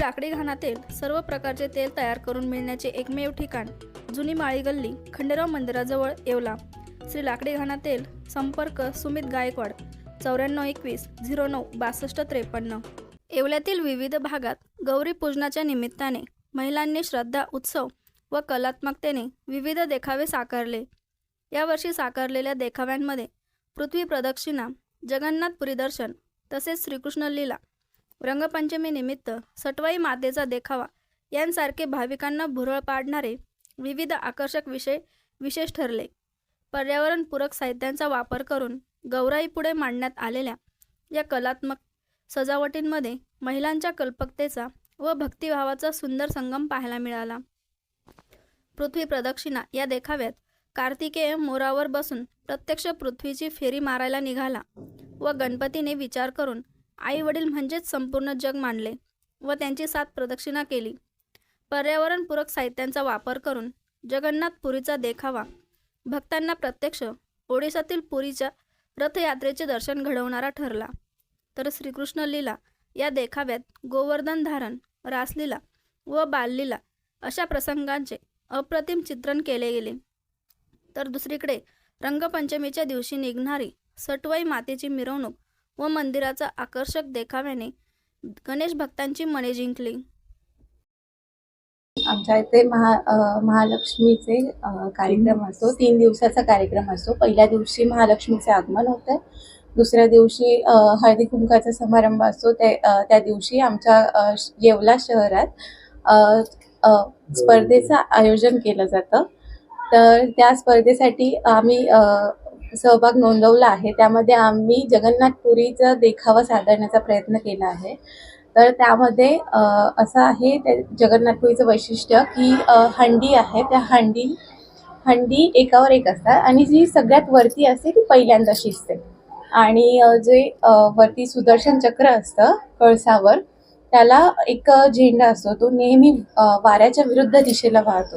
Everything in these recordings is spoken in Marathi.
लाकडी घाणातेल सर्व प्रकारचे तेल तयार करून मिळण्याचे एकमेव ठिकाण जुनी माळी गल्ली खंडेराव मंदिराजवळ येवला. श्री लाकडी घाणातेल संपर्क सुमित गायकवाड चौऱ्याण्णव एकवीस झिरो नऊ बासष्ट त्रेपन्न. येवल्यातील विविध भागात गौरी पूजनाच्या निमित्ताने महिलांनी श्रद्धा उत्सव व कलात्मकतेने विविध देखावे साकारले. यावर्षी साकारलेल्या देखाव्यांमध्ये पृथ्वी प्रदक्षिणा जगन्नाथ दर्शन तसेच श्रीकृष्ण लीला रंगपंचमीनिमित्त सटवाई मातेचा देखावा. यांसारखे भाविकांना भुरळ पाडणारे विविध आकर्षक विषय विशेष ठरले. पर्यावरणपूरक साहित्यांचा वापर करून गौराईपुढे मांडण्यात आलेल्या या कलात्मक सजावटींमध्ये महिलांच्या कल्पकतेचा व भक्तिभावाचा सुंदर संगम पाहायला मिळाला. पृथ्वी प्रदक्षिणा या देखाव्यात कार्तिकेय मोरावर बसून प्रत्यक्ष पृथ्वीची फेरी मारायला निघाला व गणपतीने विचार करून आई वडील म्हणजेच संपूर्ण जग मांडले व त्यांची सात प्रदक्षिणा केली. पर्यावरणपूरक साहित्यांचा वापर करून जगन्नाथपुरीचा देखावा. भक्तांना प्रत्यक्ष ओडिशातील पुरीच्या रथयात्रेचे दर्शन घडवणारा ठरला. तर श्रीकृष्ण लीला या देखाव्यात गोवर्धन धारण रासलीला व बाललीला अशा प्रसंगांचे अप्रतिम चित्रण केले गेले. तर दुसरीकडे रंगपंचमीच्या दिवशी निघणारी सटवाई मातेची मिरवणूक व मंदिराचा आकर्षक देखाव्याने गणेश भक्तांची मने जिंकली. आमच्या इथे महा महालक्ष्मीचे कार्यक्रम असतो. तीन दिवसाचा कार्यक्रम असतो. पहिल्या दिवशी महालक्ष्मीचे आगमन होते दुसऱ्या दिवशी हळदी कुंकाचा समारंभ असतो. त्या त्या दिवशी आमच्या येवला शहरात स्पर्धेचं आयोजन केलं जातं. तर त्या स्पर्धेसाठी आम्ही सहभाग नोंदवला आहे. त्यामध्ये आम्ही जगन्नाथपुरीचा देखावा सादरण्याचा प्रयत्न केला आहे. तर त्यामध्ये असं आहे त्या जगन्नाथपुरीचं वैशिष्ट्य की हंडी आहे. त्या हंडी हंडी एकावर एक असतात आणि जी सगळ्यात वरती असते ती पहिल्यांदा शिजते. आणि जे वरती सुदर्शन चक्र असतं कळसावर त्याला एक झेंडा असतो. तो नेहमी वाऱ्याच्या विरुद्ध दिशेला वाहतो.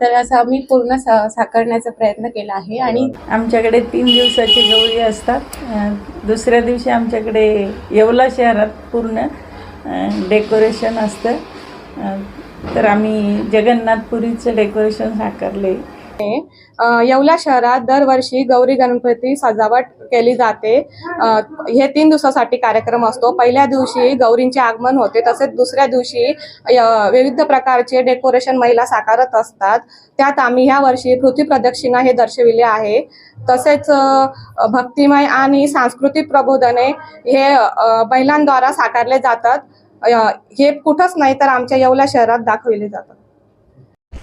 तर असं आम्ही पूर्ण सा साकारण्याचा प्रयत्न केला आहे आणि आमच्याकडे तीन दिवसाची गौरी असतात. दुसऱ्या दिवशी आमच्याकडे येवला शहरात पूर्ण डेकोरेशन असतं. तर आम्ही जगन्नाथपुरीचं डेकोरेशन साकारले येवला शहरात दरवर्षी गौरी गणपती सजावट केली जाते. हे तीन दिवसासाठी कार्यक्रम असतो. पहिल्या दिवशी गौरींचे आगमन होते तसेच दुसऱ्या दिवशी विविध प्रकारचे डेकोरेशन महिला साकारत असतात. त्यात आम्ही ह्या वर्षी पृथ्वी प्रदक्षिणा हे दर्शविले आहे. तसेच भक्तिमय आणि सांस्कृतिक प्रबोधने हे महिलांद्वारा साकारले जातात. हे कुठंच नाही तर आमच्या येवला शहरात दाखविले जातात.